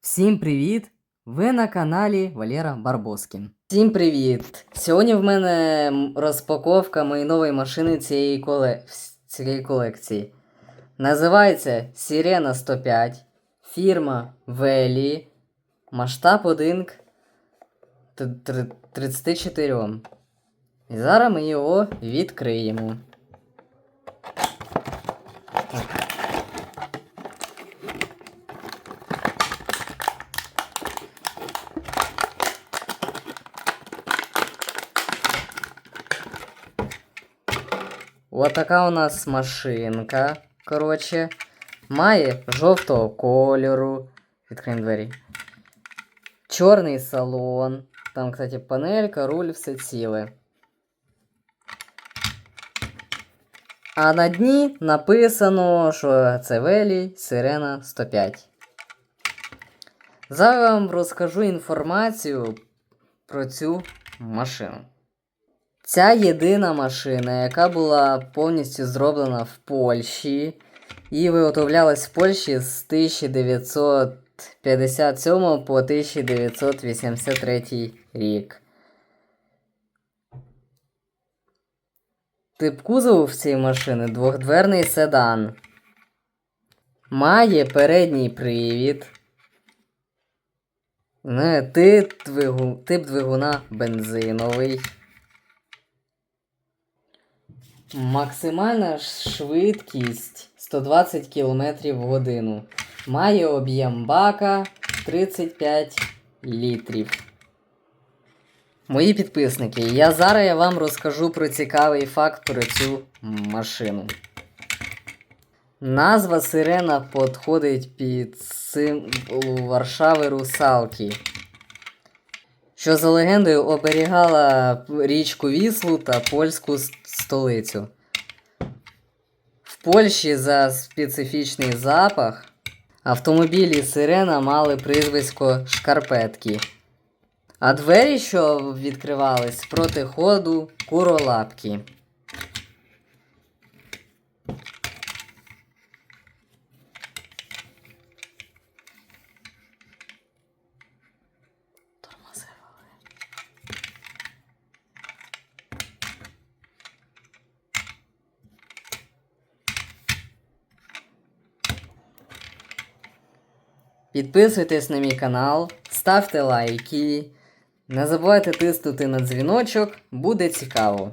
Всім привіт! Ви на каналі Валера Барбоскін. Всім привіт! Сьогодні в мене розпаковка моєї нової машини цієї, коле... цієї колекції. Називається Sirena 105, фірма Велі, масштаб 1 к т- тр- 34. І зараз ми його відкриємо. От така у нас машинка. Коротше. Має жовтого кольору. Відкриємо двері. Чорний салон. Там, кстати, панелька, руль, все ціле. А на дні написано, що це Велі Сирена 105. Зараз вам розкажу інформацію про цю машину. Ця єдина машина, яка була повністю зроблена в Польщі і виготовлялась в Польщі з 1957 по 1983 рік. Тип кузову в цій машини двохдверний седан. Має передній привід. Тип двигуна бензиновий. Максимальна швидкість 120 км в годину. Має об'єм бака 35 літрів. Мої підписники, я зараз я вам розкажу про цікавий факт про цю машину. Назва Сирена підходить під символ Варшави русалки, що за легендою оберігала річку Віслу та польську столицю. В Польщі за специфічний запах автомобілі Сирена мали прізвисько шкарпетки. А двері, що відкривались проти ходу куролапки. Підписуйтесь на мій канал, ставте лайки. Не забувайте тиснути на дзвіночок, буде цікаво.